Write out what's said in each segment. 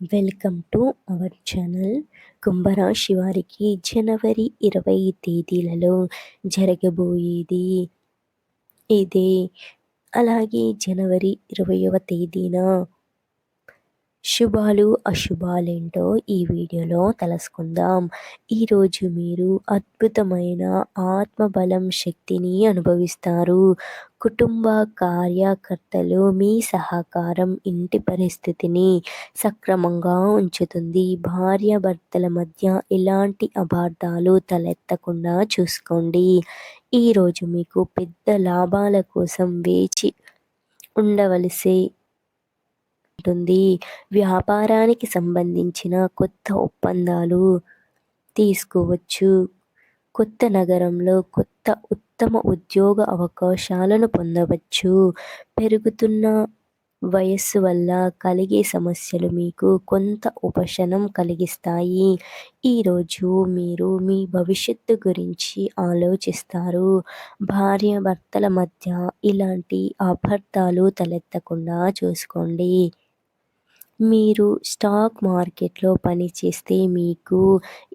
Welcome to our channel కుంభరాశి వారికి జనవరి ఇరవై తేదీలలో జరగబోయేది. ఇదే. అలాగే జనవరి ఇరవైవ తేదీన శుభాలు అశుభాలేంటో ఈ వీడియోలో తెలుసుకుందాం. ఈరోజు మీరు అద్భుతమైన ఆత్మబలం శక్తిని అనుభవిస్తారు. కుటుంబ కార్యకర్తలు మీ సహకారం ఇంటి పరిస్థితిని సక్రమంగా ఉంచుతుంది. భార్యాభర్తల మధ్య ఎలాంటి అబార్థాలు తలెత్తకుండా చూసుకోండి. ఈరోజు మీకు పెద్ద లాభాల కోసం వేచి ఉండవలసి ఉంటుంది. వ్యాపారానికి సంబంధించిన కొత్త ఒప్పందాలు తీసుకోవచ్చు. కొత్త నగరంలో కొత్త ఉత్తమ ఉద్యోగ అవకాశాలను పొందవచ్చు. పెరుగుతున్న వయస్సు వల్ల కలిగే సమస్యలు మీకు కొంత ఉపశమనం కలిగిస్తాయి. ఈరోజు మీరు మీ భవిష్యత్తు గురించి ఆలోచిస్తారు. భార్యాభర్తల మధ్య ఇలాంటి అభర్థాలు తలెత్తకుండా చూసుకోండి. మీరు స్టాక్ మార్కెట్లో పనిచేస్తే మీకు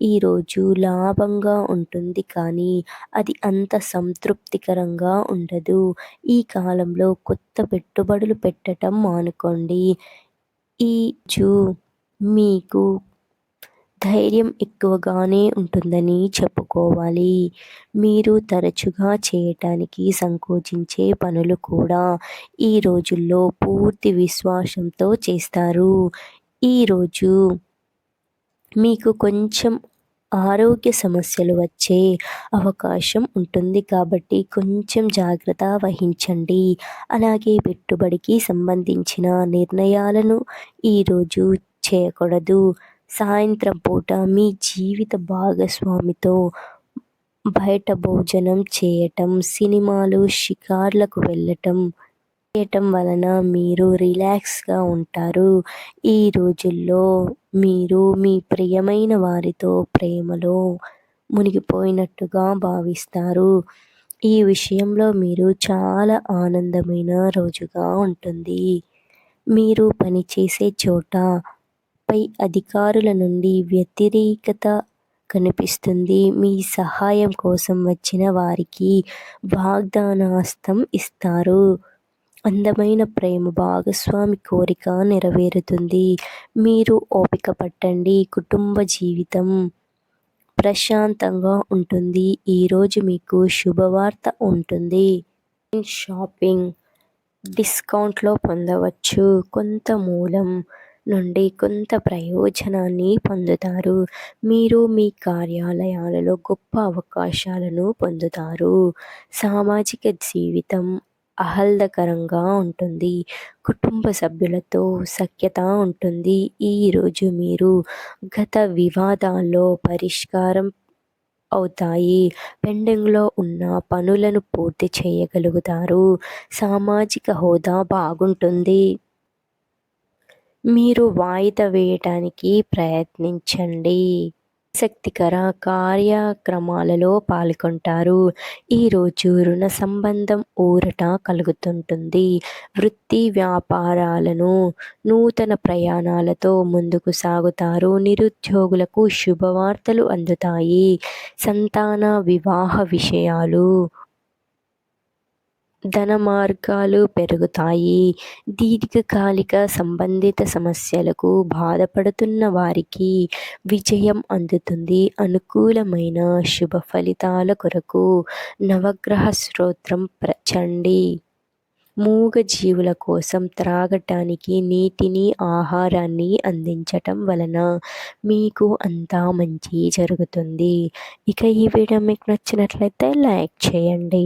ఈరోజు లాభంగా ఉంటుంది కానీ అది అంత సంతృప్తికరంగా ఉండదు. ఈ కాలంలో కొత్త పెట్టుబడులు పెట్టడం మానుకోండి. ఈ జూ మీకు ధైర్యం ఎక్కువగానే ఉంటుందని చెప్పుకోవాలి. మీరు తరచుగా చేయటానికి సంకోచించే పనులు కూడా ఈ రోజుల్లో పూర్తి విశ్వాసంతో చేస్తారు. ఈరోజు మీకు కొంచెం ఆరోగ్య సమస్యలు వచ్చే అవకాశం ఉంటుంది కాబట్టి కొంచెం జాగ్రత్త వహించండి. అలాగే పెట్టుబడికి సంబంధించిన నిర్ణయాలను ఈరోజు చేయకూడదు. సాయంత్రం పూట మీ జీవిత భాగస్వామితో బయట భోజనం చేయటం సినిమాలు షికార్లకు వెళ్ళటం చేయటం వలన మీరు రిలాక్స్గా ఉంటారు. ఈ రోజుల్లో మీరు మీ ప్రియమైన వారితో ప్రేమలో మునిగిపోయినట్టుగా భావిస్తారు. ఈ విషయంలో మీరు చాలా ఆనందమైన రోజుగా ఉంటుంది. మీరు పనిచేసే చోట పై అధికారుల నుండి వ్యతిరేకత కనిపిస్తుంది. మీ సహాయం కోసం వచ్చిన వారికి వాగ్దానాస్తం ఇస్తారు. అందమైన ప్రేమ భాగస్వామి కోరిక నెరవేరుతుంది. మీరు ఓపిక పట్టండి. కుటుంబ జీవితం ప్రశాంతంగా ఉంటుంది. ఈరోజు మీకు శుభవార్త ఉంటుంది. షాపింగ్ డిస్కౌంట్లో పొందవచ్చు. కొంత మూలం నుండి కొంత ప్రయోజనాన్ని పొందుతారు. మీరు మీ కార్యాలయాలలో గొప్ప అవకాశాలను పొందుతారు. సామాజిక జీవితం ఆహ్లాదకరంగా ఉంటుంది. కుటుంబ సభ్యులతో సఖ్యత ఉంటుంది. ఈరోజు మీరు గత వివాదాల్లో పరిష్కారం అవుతాయి. పెండింగ్లో ఉన్న పనులను పూర్తి చేయగలుగుతారు. సామాజిక హోదా బాగుంటుంది. మీరు వాయిదా వేయటానికి ప్రయత్నించండి. శక్తికర కార్యక్రమాలలో పాల్గొంటారు. ఈరోజు రుణ సంబంధం ఊరట కలుగుతుంటుంది. వృత్తి వ్యాపారాలను నూతన ప్రయాణాలతో ముందుకు సాగుతారు. నిరుద్యోగులకు శుభవార్తలు అందుతాయి. సంతాన వివాహ విషయాలు ధన మార్గాలు పెరుగుతాయి. దీర్ఘకాలిక సంబంధిత సమస్యలకు బాధపడుతున్న వారికి విజయం అందుతుంది. అనుకూలమైన శుభ ఫలితాల కొరకు నవగ్రహ స్తోత్రం ప్రచండి మూగ జీవుల కోసం త్రాగటానికి నీటిని ఆహారాన్ని అందించటం వలన మీకు అంతా మంచి జరుగుతుంది. ఇక ఈ వీడియో మీకు నచ్చినట్లయితే లైక్ చేయండి.